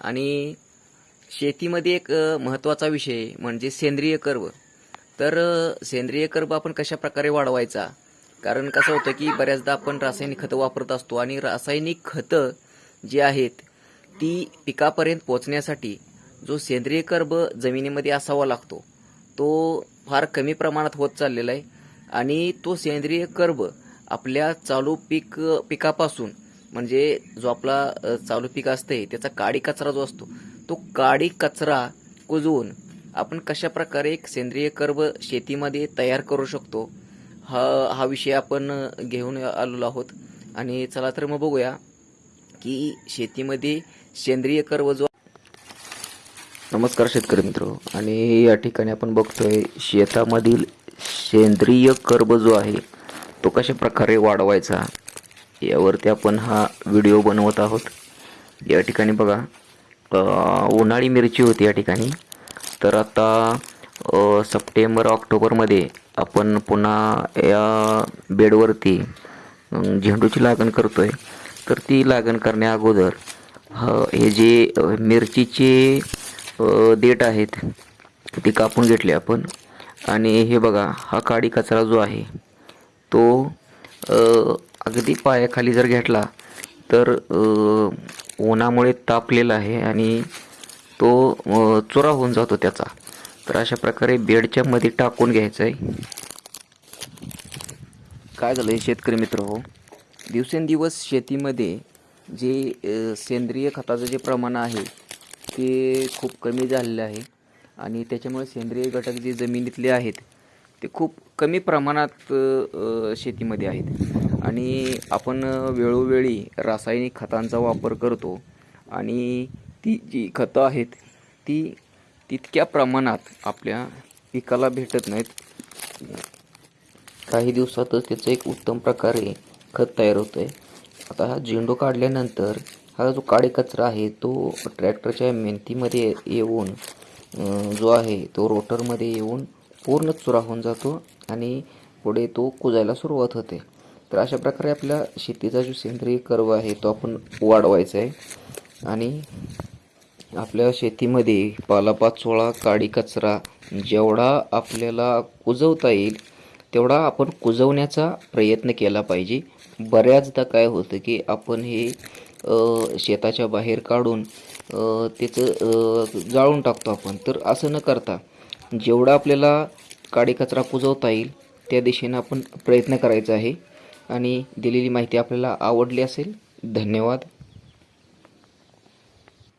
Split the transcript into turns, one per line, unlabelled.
आणि शेतीमध्ये एक महत्त्वाचा विषय म्हणजे सेंद्रिय कर्व. तर सेंद्रिय कर्ब आपण कशा प्रकारे वाढवायचा? कारण कसं होतं की बऱ्याचदा आपण रासायनिक खतं वापरत असतो आणि रासायनिक खतं जी आहेत ती पिकापर्यंत पोहोचण्यासाठी जो सेंद्रिय कर्ब जमिनीमध्ये असावा लागतो तो फार कमी प्रमाणात होत चाललेला आहे. आणि तो सेंद्रिय कर्ब आपल्या चालू पीक पिकापासून म्हणजे जो आपला चालू पीक असते त्याचा काडी कचरा जो असतो तो काडी कचरा कुजवून आपण कशा प्रकारे एक सेंद्रिय कर्ब शेतीमध्ये तयार करू शकतो हा हा विषय आपण घेऊन आलेलो आहोत. आणि चला तर मग बघूया की शेतीमध्ये सेंद्रिय कर्व जो नमस्कार शेतकरी मित्र. आणि या ठिकाणी आपण बघतोय शेतामधील सेंद्रिय कर्ब जो आहे तो कशा प्रकारे वाढवायचा? यावरती आपण हा व्हिडिओ बनवत आहोत. या ठिकाणी बघा उन्हाळी मिरची होती या ठिकाणी. तर आता सप्टेंबर ऑक्टोबरमध्ये आपण पुन्हा या बेडवरती झेंडूची लागण करतो आहे तर ती लागण करण्या अगोदर ह हे जे मिरचीचे देठ आहेत ते कापून घेतले आपण. आणि हे बघा हा काडी कचरा जो आहे तो अगदी पायाखाली जर घेतला तर उन्हामुळे तापलेला आहे आणि तो चुरा होऊन जातो त्याचा. तर अशा प्रकारे बेडच्या मध्ये टाकून घ्यायचं आहे काय झालं आहे शेतकरी मित्र हो? दिवसेंदिवस शेतीमध्ये जे सेंद्रिय खताचं जे प्रमाण आहे ते खूप कमी झालेलं आहे. आणि त्याच्यामुळे सेंद्रिय घटक जे जमिनीतले आहेत ते खूप कमी प्रमाणात शेतीमध्ये आहेत. आणि आपण वेळोवेळी रासायनिक खतांचा वापर करतो आणि ती जी खतं आहेत ती तितक्या प्रमाणात आपल्या पिकाला भेटत नाहीत. काही दिवसातच त्याचं एक उत्तम प्रकारे खत तयार होतं आहे आता हा झेंडू काढल्यानंतर हा जो काळे कचरा आहे तो ट्रॅक्टरच्या मेहनतीमध्ये येऊन जो आहे तो रोटरमध्ये येऊन पूर्ण चुरा होऊन जातो आणि पुढे तो कुजायला सुरुवात होते. तर अशा प्रकारे आपल्या शेतीचा जो सेंद्रिय कर्व आहे तो आपण वाढवायचा आहे. आणि आपल्या शेतीमध्ये पालापाचोळा काडी कचरा जेवढा आपल्याला कुजवता येईल तेवढा आपण कुजवण्याचा प्रयत्न केला पाहिजे. बऱ्याचदा काय होतं की आपण हे शेताच्या बाहेर काढून त्याचं जाळून टाकतो आपण. तर असं न करता जेवढा आपल्याला काडी कचरा पुजवता येईल त्या दिशेनं आपण प्रयत्न करायचा आहे. आणि दिलेली माहिती आपल्याला आवडली असेल धन्यवाद.